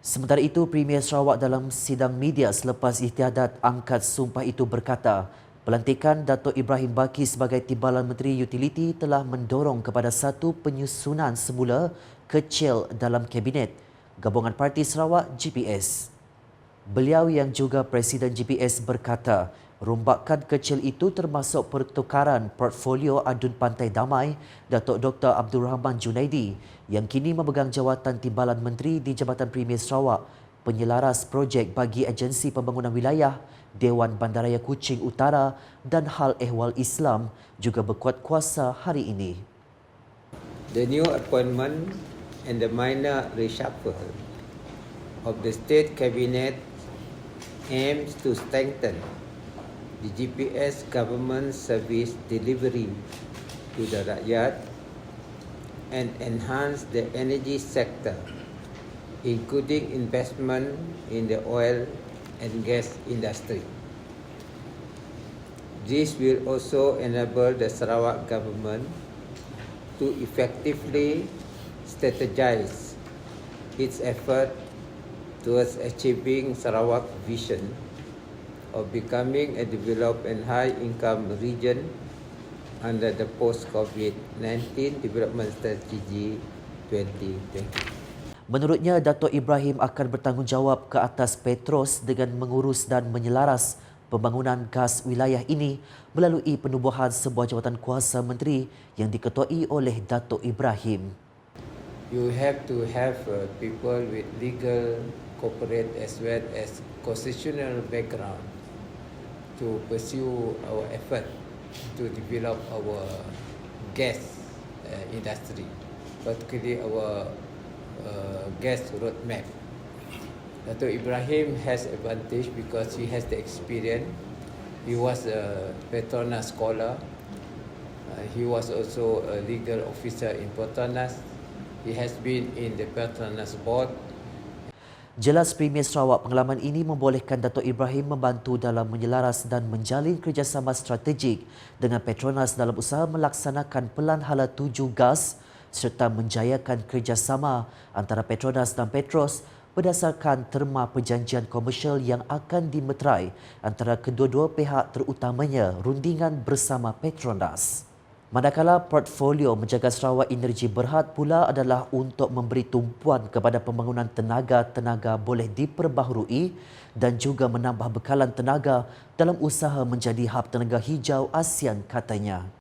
Sementara itu, Premier Sarawak dalam sidang media selepas istiadat angkat sumpah itu berkata, pelantikan Datuk Ibrahim Baki sebagai Timbalan Menteri Utiliti telah mendorong kepada satu penyusunan semula kecil dalam Kabinet Gabungan Parti Sarawak GPS. Beliau yang juga Presiden GPS berkata, rombakan kecil itu termasuk pertukaran portfolio Adun Pantai Damai Datuk Dr. Abdul Rahman Junaidi yang kini memegang jawatan Timbalan Menteri di Jabatan Premier Sarawak, penyelaras projek bagi Agensi Pembangunan Wilayah, Dewan Bandaraya Kuching Utara dan Hal Ehwal Islam juga berkuat kuasa hari ini. The new appointment and the minor reshuffle of the state cabinet aims to strengthen the GPS government service delivery to the rakyat and enhance the energy sector, including investment in the oil and gas industry. This will also enable the Sarawak government to effectively strategize its effort towards achieving Sarawak vision of becoming a developed and high-income region under the post-COVID-19 development strategy 2020. Menurutnya, Datuk Ibrahim akan bertanggungjawab ke atas Petros dengan mengurus dan menyelaras pembangunan gas wilayah ini melalui penubuhan sebuah jawatan kuasa menteri yang diketuai oleh Datuk Ibrahim. You have to have uh, people with legal, corporate as well as constitutional background to pursue our effort to develop our gas uh, industry, particularly our uh, gas roadmap. Dato Ibrahim has advantage because he has the experience. He was a Petronas scholar. Uh, he was also a legal officer in Petronas. He has been in the Petronas board Jelas Premier Sarawak pengalaman ini membolehkan Datuk Ibrahim membantu dalam menyelaras dan menjalin kerjasama strategik dengan Petronas dalam usaha melaksanakan Pelan Hala 7 Gas serta menjayakan kerjasama antara Petronas dan Petros berdasarkan terma perjanjian komersial yang akan dimeterai antara kedua-dua pihak terutamanya rundingan bersama Petronas. Manakala portfolio menjaga Sarawak Energi Berhad pula adalah untuk memberi tumpuan kepada pembangunan tenaga-tenaga boleh diperbaharui dan juga menambah bekalan tenaga dalam usaha menjadi hub tenaga hijau ASEAN katanya.